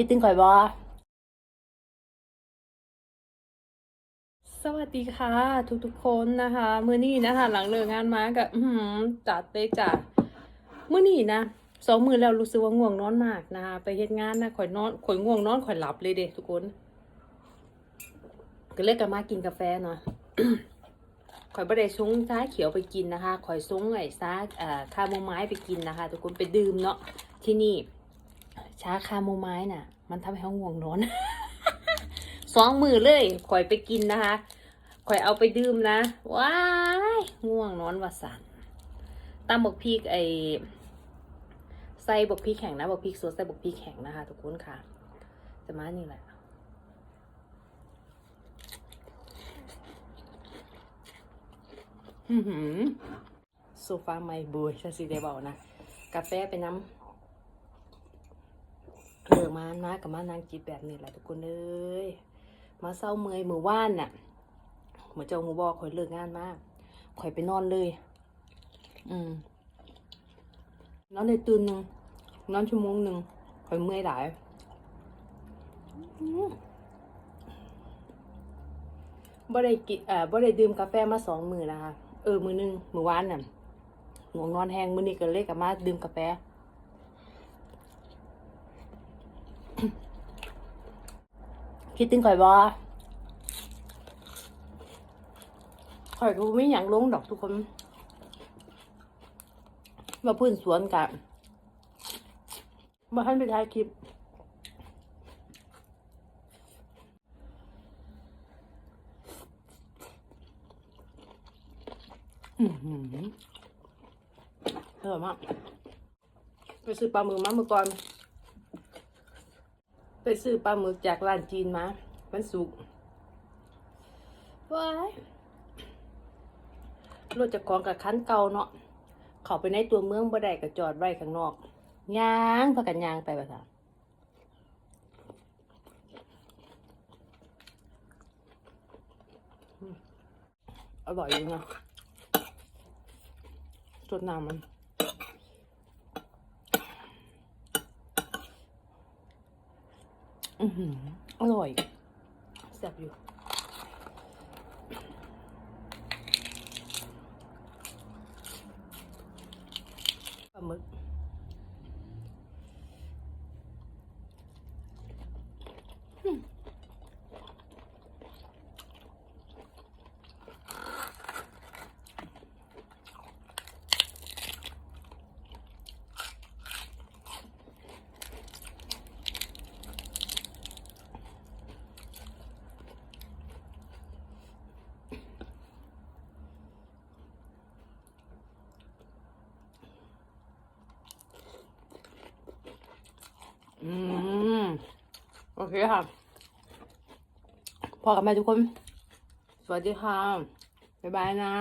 คิดถึงข่อยบ่สวัสดีค่ะ ทุกๆคนนะคะ มื้อนี้นะคะ หลังเลิกงานมาก็อื้อหือจัดเลยจ้ะมื้อนี้นะสองมือแล้วรู้สึกว่าง่วงนอนมากนะคะไปเฮ็ดงานนะข่อยนอนข่อยง่วงนอนข่อยหลับเลยเด้ทุกคน ก็เลยกลับมากินกาแฟเนาะข่อยบ่ได้ซุ้งชาเขียวไปกินนะคะข่อยซุ้งไอ้ซาคาโมไมล์ไปกินนะคะ ทุกคนไปดื่มเนาะที่นี่ ชาคาโมไมล์น่ะ มันทำให้เขาง่วงนอน สองมือเลยข่อยไปกินนะคะข่อยเอาไปดื่มนะว้ายง่วงนอนว่าสันตามบกพริกไอใส่บกพริกแข็งนะบกพริกสดใส่บกพริกแข็งนะคะทุกคนค่ะจะมานี่แหละโซฟาไม่บุยฉันสิได้บอกนะ กาแฟเป็นน้ำ เออมานะกับมานางจิบแบบนี้แหละทุกคนเอ้ยมาเศร้าเมยมือว่านน่ะเหมือนเจ้าหูบอกข่อยเลิกงานมากข่อยไปนอนเลย อืมนอนในตื่นหนึ่งนอนชั่วโมงหนึ่งข่อยเมื่อยหลายบ่ได้กินเอ่อบ่ได้ดื่มกาแฟมาสองมือนะคะเออมือหนึงมือวานน่ะง่วงนอนแห้งมือนี้ก็เลยกลับมาดื่มกาแฟ คิดถึงข่อยบ่ข่อยรู้ไม่อย่างลงดอกทุกคนมาพื้นสวนกันมาให้ไปถ่ายคลิปอือหืออร่อยมากไปซื้อปลาหมึกมาเมื่อก่อน ไปซื้อปลาหมึกจากร้านจีนมามันสุกว้ายรถจากของกับคันเก่าเนาะเขาไปในตัวเมืองบ่ได้ก็จอดไว้ข้างนอกยางพากันยางไปว่าซั่นอืมอร่อยอยู่นะสดน้ำมัน อือหือ อร่อยแซ่บอยู่ปลาหมึก อืม โอเคค่ะพอกับแม่ทุกคน สวัสดีค่ะ บ๊ายบายนะ